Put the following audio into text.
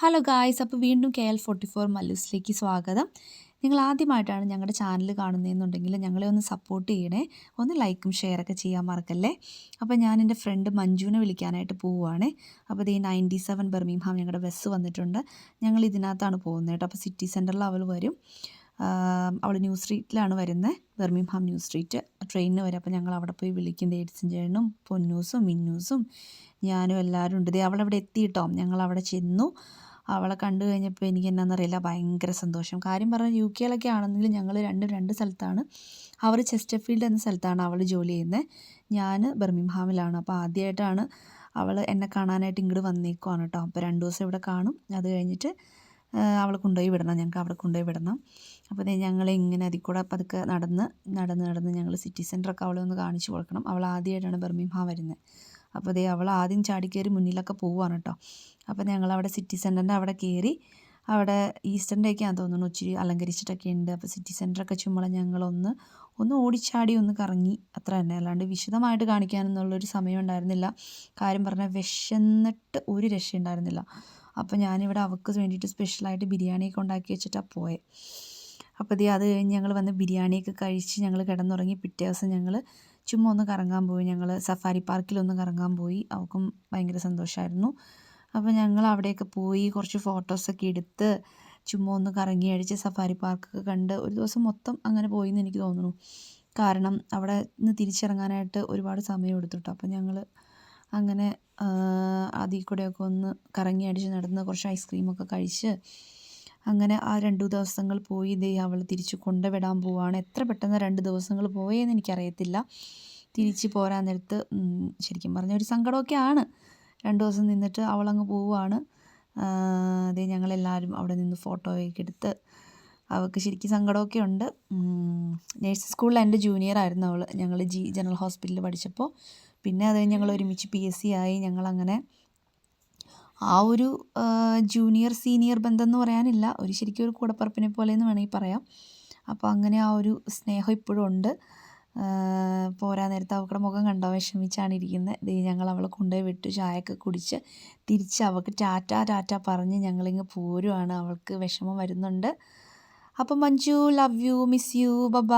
Hello guys അപ്പോൾ വീണ്ടും K L forty four മല്ലൂസിലേക്ക് സ്വാഗതം. നിങ്ങൾ ആദ്യമായിട്ടാണ് ഞങ്ങളുടെ ചാനൽ കാണുന്നതെന്നുണ്ടെങ്കിൽ ഞങ്ങളെ ഒന്ന് സപ്പോർട്ട് ചെയ്യണേ. ഒന്ന് ലൈക്കും ഷെയറൊക്കെ ചെയ്യാൻ മറക്കല്ലേ? അപ്പോൾ ഞാൻ എന്റെ ഫ്രണ്ട് മഞ്ജുവിനെ വിളിക്കാനായിട്ട് പോവുകയാണ് അപ്പോൾ ഇത് ഈ നയന്റി സെവൻ ബർമീംഹാം ഞങ്ങളുടെ ബസ് വന്നിട്ടുണ്ട്. ഞങ്ങൾ ഇതിനകത്താണ് പോകുന്നത് കേട്ടോ. അപ്പോൾ സിറ്റി സെന്ററിൽ അവൾ വരും. അവൾ ന്യൂ സ്ട്രീറ്റിലാണ് വരുന്നത്. ബർമിംഹാം ന്യൂ സ്ട്രീറ്റ് ട്രെയിനിന് വരും. അപ്പോൾ ഞങ്ങൾ അവിടെ പോയി വിളിക്കും. എഡിസൺ ചേണും പൊന്നൂസും മിന്നൂസും ഞാനും എല്ലാവരും ഉണ്ട്. ദേ അവളവിടെ എത്തിയിട്ടോ? ഞങ്ങൾ അവിടെ ചെന്നു. അവളെ കണ്ടു കഴിഞ്ഞപ്പോൾ എനിക്ക് എന്നാണെന്നറിയില്ല ഭയങ്കര സന്തോഷം. കാര്യം പറഞ്ഞാൽ യു കെയിലൊക്കെ ആണെങ്കിലും ഞങ്ങൾ രണ്ടും രണ്ട് സ്ഥലത്താണ്. അവർ ചെസ്റ്റർഫീൽഡ് എന്ന സ്ഥലത്താണ് അവൾ ജോലി ചെയ്യുന്നത് ഞാൻ ബർമിംഹാമിലാണ് അപ്പോൾ ആദ്യമായിട്ടാണ് അവൾ എന്നെ കാണാനായിട്ട് ഇങ്ങോട്ട് വന്നേക്കുവാണ് കേട്ടോ. അപ്പോൾ രണ്ട് ദിവസം ഇവിടെ കാണും. അത് കഴിഞ്ഞിട്ട് അവളെ കൊണ്ടുപോയി വിടണം. ഞങ്ങൾക്ക് അവിടെ കൊണ്ടുപോയി വിടണം. അപ്പോൾ ഞങ്ങൾ ഇങ്ങനെ അതിൽ കൂടെ പതുക്കെ നടന്ന് നടന്ന് നടന്ന് ഞങ്ങൾ സിറ്റി സെന്ററൊക്കെ അവളെ ഒന്ന് കാണിച്ചു കൊടുക്കണം. അവൾ ആദ്യമായിട്ടാണ് ബർമിംഹാം വരുന്നത് അപ്പോൾ ദേ അവൾ ആദ്യം ചാടി കയറി മുന്നിലൊക്കെ പോവുകയാണ് കേട്ടോ. അപ്പോൾ ഞങ്ങൾ അവിടെ സിറ്റി സെന്ററിന്റെ അവിടെ കയറി അവിടെ ഈസ്റ്ററിന്റെ ഒക്കെയാണെന്ന് തോന്നുന്നു. ഇച്ചിരി അലങ്കരിച്ചിട്ടൊക്കെ ഉണ്ട്. അപ്പോൾ സിറ്റി സെന്ററൊക്കെ ചുമ്മാ ഞങ്ങളൊന്ന് ഒന്ന് ഓടിച്ചാടി ഒന്ന് കറങ്ങി. അത്ര തന്നെ. അല്ലാണ്ട് വിശദമായിട്ട് കാണിക്കാനെന്നുള്ളൊരു സമയം ഉണ്ടായിരുന്നില്ല. കാര്യം പറഞ്ഞാൽ വിശന്നിട്ട് ഒരു രക്ഷയുണ്ടായിരുന്നില്ല അപ്പോൾ ഞാനിവിടെ അവൾക്ക് വേണ്ടിയിട്ട് സ്പെഷ്യലായിട്ട് ബിരിയാണിയൊക്കെ ഉണ്ടാക്കി വെച്ചിട്ടാണ് പോയത് അപ്പോൾ ഇതേ അത് കഴിഞ്ഞ് ഞങ്ങൾ വന്ന് ബിരിയാണിയൊക്കെ കഴിച്ച് ഞങ്ങൾ കിടന്നുറങ്ങി. പിറ്റേ ദിവസം ഞങ്ങൾ ചുമ്മാ ഒന്ന് കറങ്ങാൻ പോയി. ഞങ്ങൾ സഫാരി പാർക്കിലൊന്ന് കറങ്ങാൻ പോയി. അവൾക്കും ഭയങ്കര സന്തോഷമായിരുന്നു അപ്പോൾ ഞങ്ങൾ അവിടെയൊക്കെ പോയി കുറച്ച് ഫോട്ടോസൊക്കെ എടുത്ത് ചുമ്മാ ഒന്ന് കറങ്ങി അടിച്ച് സഫാരി പാർക്കൊക്കെ കണ്ട് ഒരു ദിവസം മൊത്തം അങ്ങനെ പോയി എന്ന് എനിക്ക് തോന്നുന്നു. കാരണം അവിടെ നിന്ന് തിരിച്ചിറങ്ങാനായിട്ട് ഒരുപാട് സമയം എടുത്തിട്ടു. അപ്പോൾ ഞങ്ങൾ അങ്ങനെ അതിൽ കൂടെയൊക്കെ ഒന്ന് കറങ്ങി അടിച്ച് നടന്ന് കുറച്ച് ഐസ്ക്രീമൊക്കെ കഴിച്ച് അങ്ങനെ ആ രണ്ട് ദിവസങ്ങൾ പോയി ദേ അവൾ തിരിച്ച് കൊണ്ടുവിടാൻ പോവാണ്. എത്ര പെട്ടെന്ന് രണ്ട് ദിവസങ്ങൾ പോയെന്ന് എനിക്കറിയത്തില്ല. തിരിച്ച് പോരാൻ നേരത്ത് ശരിക്കും പറഞ്ഞ ഒരു സങ്കടമൊക്കെ ആണ്. രണ്ട് ദിവസം നിന്നിട്ട് അവളങ്ങ് പോവുകയാണ് അതേ ഞങ്ങളെല്ലാവരും അവിടെ നിന്ന് ഫോട്ടോയൊക്കെ എടുത്ത് അവൾക്ക് ശരിക്കും സങ്കടമൊക്കെ ഉണ്ട്. നേഴ്സ് സ്കൂളിൽ എന്റെ ജൂനിയർ ആയിരുന്നു അവൾ. ഞങ്ങൾ ജി ജനറൽ ഹോസ്പിറ്റലിൽ പഠിച്ചപ്പോൾ. പിന്നെ അത് ഞങ്ങൾ ഒരുമിച്ച് പി എസ് സി ആയി. ഞങ്ങളങ്ങനെ ആ ഒരു ജൂനിയർ സീനിയർ ബന്ധം എന്ന് പറയാനില്ല. ഒരു ശരിക്കും ഒരു കൂടപ്പിറപ്പിനെ പോലെ എന്ന് വേണമെങ്കിൽ പറയാം. അപ്പോൾ അങ്ങനെ ആ ഒരു സ്നേഹം ഇപ്പോഴും ഉണ്ട്. പോരാ നേരത്ത് അവളുടെ മുഖം കണ്ടോ? വിഷമിച്ചാണ് ഇരിക്കുന്നത് ഇത് ഞങ്ങൾ അവളെ കൊണ്ടുപോയി വിട്ടു ചായയൊക്കെ കുടിച്ച് തിരിച്ച് അവൾക്ക് ടാറ്റ ടാറ്റ പറഞ്ഞ് ഞങ്ങളിങ്ങ് പോരുവാണ്. അവൾക്ക് വിഷമം വരുന്നുണ്ട്. അപ്പം Manju love you miss you ബ